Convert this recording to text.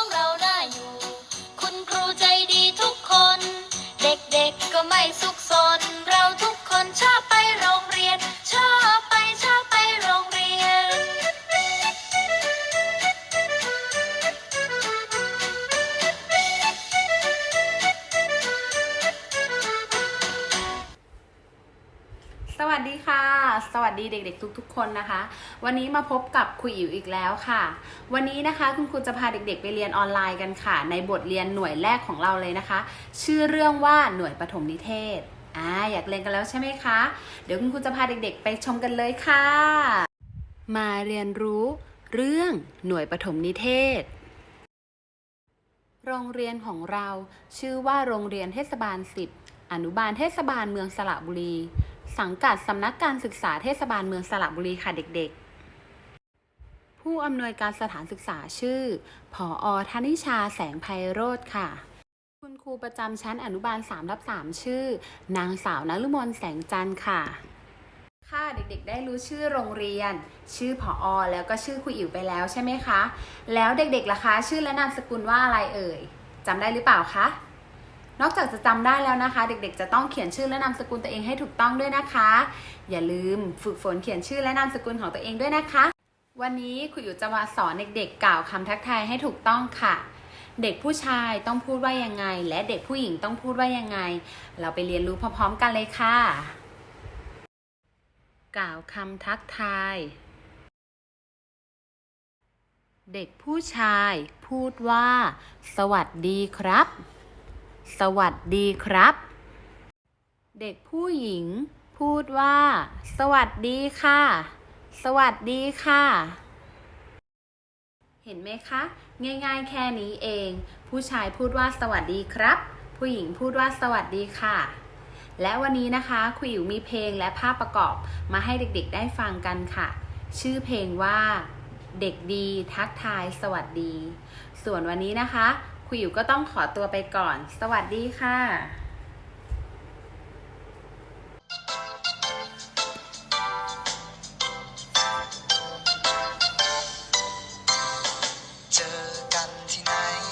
ของเราน่าอยู่ คุณครูใจดีทุกคน เด็กๆก็ไม่สุขสน เราทุกคนชอบไปร สวัสดีค่ะ สวัสดีเด็กๆ ทุกๆ คนนะคะ วันนี้มาพบกับครูอิ๋วอีกแล้วค่ะ วันนี้นะคะคุณครูจะพาเด็กๆ ไปเรียนออนไลน์กันค่ะ ในบทเรียนหน่วยแรกของเราเลยนะคะ ชื่อเรื่องว่าหน่วยปฐมนิเทศอ่าอยากเรียนกันแล้วใช่ไหมคะ เดี๋ยวคุณครูจะพาเด็กๆ ไปชมกันเลยค่ะ มาเรียนรู้เรื่องหน่วยปฐมนิเทศ โรงเรียนของเราชื่อว่าโรงเรียนเทศบาล 10 อนุบาลเทศบาลเมืองสระบุรี สังกัดสำนักการศึกษาเทศบาลเมืองสระบุรีค่ะเด็กๆ ผู้อำนวยการสถานศึกษาชื่อ ผออธนิชาแสงไพโรธค่ะ คุณครูประจำชั้นอนุบาล3รับ3ชื่อ นางสาวนฤมลแสงจันทร์ค่ะ ค่ะเด็กๆ ได้รู้ชื่อโรงเรียน ชื่อผออแล้วก็ชื่อครูอิ๋วไปแล้วใช่ไหมคะ แล้วเด็กๆล่ะคะ ชื่อและนามสกุลว่าอะไรเอ่ยจำได้หรือเปล่าคะ นอกจากจะจำได้แล้วนะคะ เด็กๆ จะต้องเขียนชื่อและนามสกุลตัวเองให้ถูกต้องด้วยนะคะ อย่าลืมฝึกฝนเขียนชื่อและนามสกุลของตัวเองด้วยนะคะ วันนี้ครูอยู่จะมาสอนเด็กๆ กล่าวคำทักทายให้ถูกต้องค่ะ เด็กผู้ชายต้องพูดว่ายังไง และเด็กผู้หญิงต้องพูดว่ายังไง เราไปเรียนรู้พร้อมๆกันเลยค่ะ กล่าวคำทักทาย เด็กผู้ชายพูดว่า สวัสดีครับ สวัสดีครับ เด็กผู้หญิง พูดว่า สวัสดีค่ะ สวัสดีค่ะ เห็นไหมคะ ง่าย ๆ แค่นี้เอง ผู้ชายพูดว่าสวัสดีครับ ผู้หญิงพูดว่าสวัสดีค่ะ และวันนี้นะคะครูอิ๋วมีเพลงและภาพประกอบมาให้เด็กๆ ได้ฟังกันค่ะ ชื่อเพลงว่าเด็กดีทักทายสวัสดี ส่วนวันนี้นะคะ คุยอยู่ก็ต้องขอตัวไปก่อน สวัสดีค่ะเจอกันที่ไหน